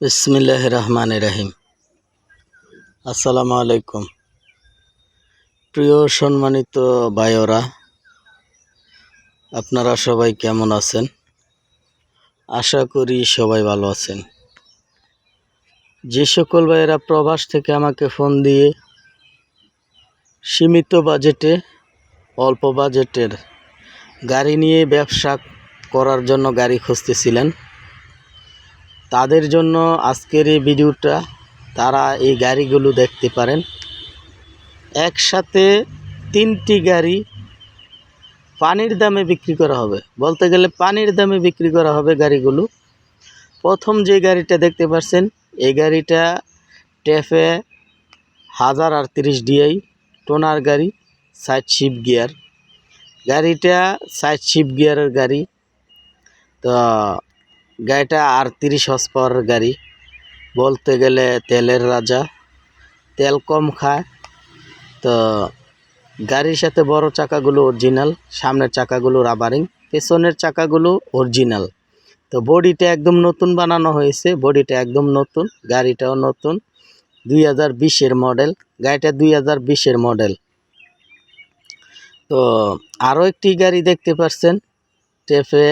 বিসমিল্লাহ রহমান রাহিম আসসালামু আলাইকুম প্রিয় সম্মানিত ভাইওরা আপনারা সবাই কেমন আছেন? আশা করি সবাই ভালো আছেন। যে সকল ভাইয়েরা প্রবাস থেকে আমাকে ফোন দিয়ে সীমিত বাজেটে, অল্প বাজেটের গাড়ি নিয়ে ব্যবসা করার জন্য গাড়ি খুঁজতেছিলেন তাদের জন্য আজকের এই ভিডিওটা তারা এই গাড়িগুলো দেখতে পারেন। একসাথে তিনটি গাড়ি পানির দামে বিক্রি করা হবে। বলতে গেলে পানির দামে বিক্রি করা হবে গাড়িগুলো। প্রথম যে গাড়িটা দেখতে পাচ্ছেন, এই গাড়িটা টেফে হাজার আটত্রিশ ডিআই টোনার গাড়ি সাইড শিপ গিয়ার গাড়িটা সাইড শিপ গিয়ারের গাড়ি। তো গাড়িটা আটত্রিশ হর্স পাওয়ারের গাড়ি। বলতে গেলে তেলের রাজা। তেল কম খায়। তো গাড়ির সাথে বড় চাকাগুলো অরিজিনাল সামনের চাকাগুলো রাবারিং পেছনের চাকাগুলো অরিজিনাল তো বডিটা একদম নতুন বানানো হয়েছে। বডিটা একদম নতুন, গাড়িটাও নতুন। দুই হাজার বিশের মডেল গাড়িটা দুই হাজার বিশের মডেল তো আরও একটি গাড়ি দেখতে পাচ্ছেন টেফে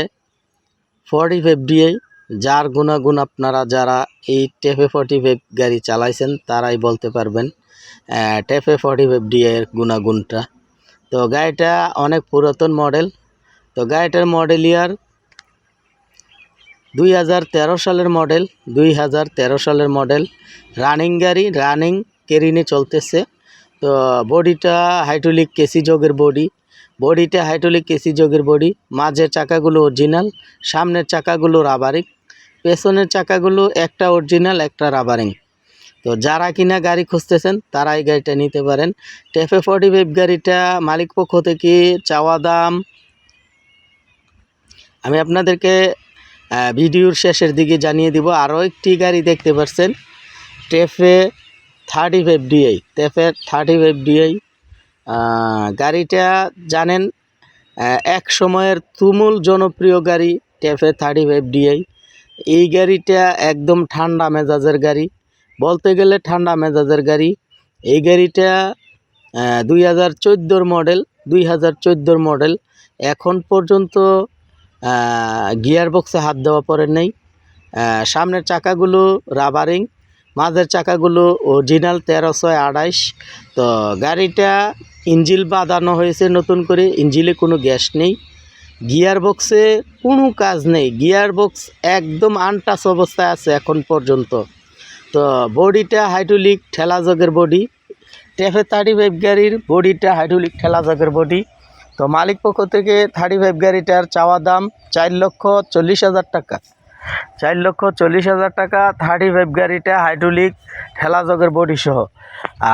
ফর্টি ফাইভ ডিআই যার গুণাগুণ আপনারা যারা এই টেফে ফর্টি ফাইভ গাড়ি চালাইছেন, তারাই বলতে পারবেন টেফে ফর্টি ফাইভ ডিআই এর গুণাগুণটা। তো গাড়িটা অনেক পুরাতন মডেল তো গাড়িটার মডেল ইয়ার দুই হাজার তেরো সালের মডেল দুই হাজার তেরো সালের মডেল রানিং গাড়ি রানিং কেরিনে চলতেছে। তো বডিটা হাইড্রোলিক কেসি যোগের বডি বডিটা হাইড্রোলিক কেসি যোগের বডি, মাঝের চাকাগুলো অরিজিনাল সামনের চাকাগুলো রাবারিং পেছনের চাকাগুলো একটা অরিজিনাল একটা রাবারিং তো যারা কিনা গাড়ি খুঁজতেছেন তারা এই গাড়িটা নিতে পারেন। টেফে ফর্টি ফাইভ গাড়িটা মালিক পক্ষ থেকে চাওয়া দাম, আমি আপনাদেরকে ভিডিওর শেষের দিকে জানিয়ে দিব। আরও একটি গাড়ি দেখতে পাচ্ছেন TAFE thirty five DI TAFE thirty five DI গাড়িটা জানেন এক সময়ের তুমুল জনপ্রিয় গাড়ি টেফে থার্টি ফাইভ ডিআই এই গাড়িটা একদম ঠান্ডা মেজাজের গাড়ি, বলতে গেলে ঠান্ডা মেজাজের গাড়ি। এই গাড়িটা দুই হাজার চোদ্দোর মডেল দুই হাজার চোদ্দোর মডেল এখন পর্যন্ত গিয়ার বক্সে হাত দেওয়া পরে নেই। সামনের চাকাগুলো রাবারিং, মাঝের চাকাগুলো অরিজিনাল তেরোশো আড়াইশ। তো গাড়িটা ইঞ্জিল বাঁধানো হয়েছে নতুন করে, ইঞ্জিলে কোনো গ্যাস নেই। গিয়ার বক্সে কোনো কাজ নেই। গিয়ার বক্স একদম আনটাচ অবস্থায় আছে এখন পর্যন্ত। তো বডিটা হাইড্রোলিক ঠেলাজগের বডি। টেফে থার্টি ফাইভ গাড়ির বডিটা হাইড্রোলিক ঠেলাজগের বডি। তো মালিক পক্ষ থেকে থার্টি ফাইভ গাড়িটার চাওয়া দাম চার লক্ষ চল্লিশ হাজার টাকা। চার লক্ষ চল্লিশ হাজার টাকা থার্টি ফাইভ গাড়িটা হাইড্রোলিক ঠেলাজগের বডি সহ।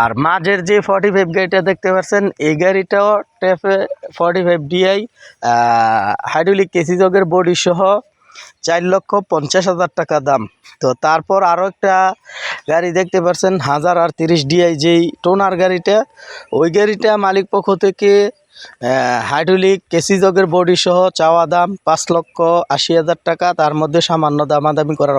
আর মাঝের যে ফর্টি ফাইভ গাড়িটা দেখতে পাচ্ছেন, এই গাড়িটাও TAFE forty five DI hydraulic কেসি জগের বডি সহ চার লক্ষ পঞ্চাশ হাজার টাকা দাম। তো তারপর আরও একটা গাড়ি দেখতে পাচ্ছেন, হাজার আর তিরিশ ডিআই যেই টোনার গাড়িটা। ওই গাড়িটা মালিক পক্ষ থেকে হাইড্রোলিক কেসি জগের বডি সহ চাওয়া দাম পাঁচ লক্ষ আশি হাজার টাকা। তার মধ্যে সামান্য দামাদামি করার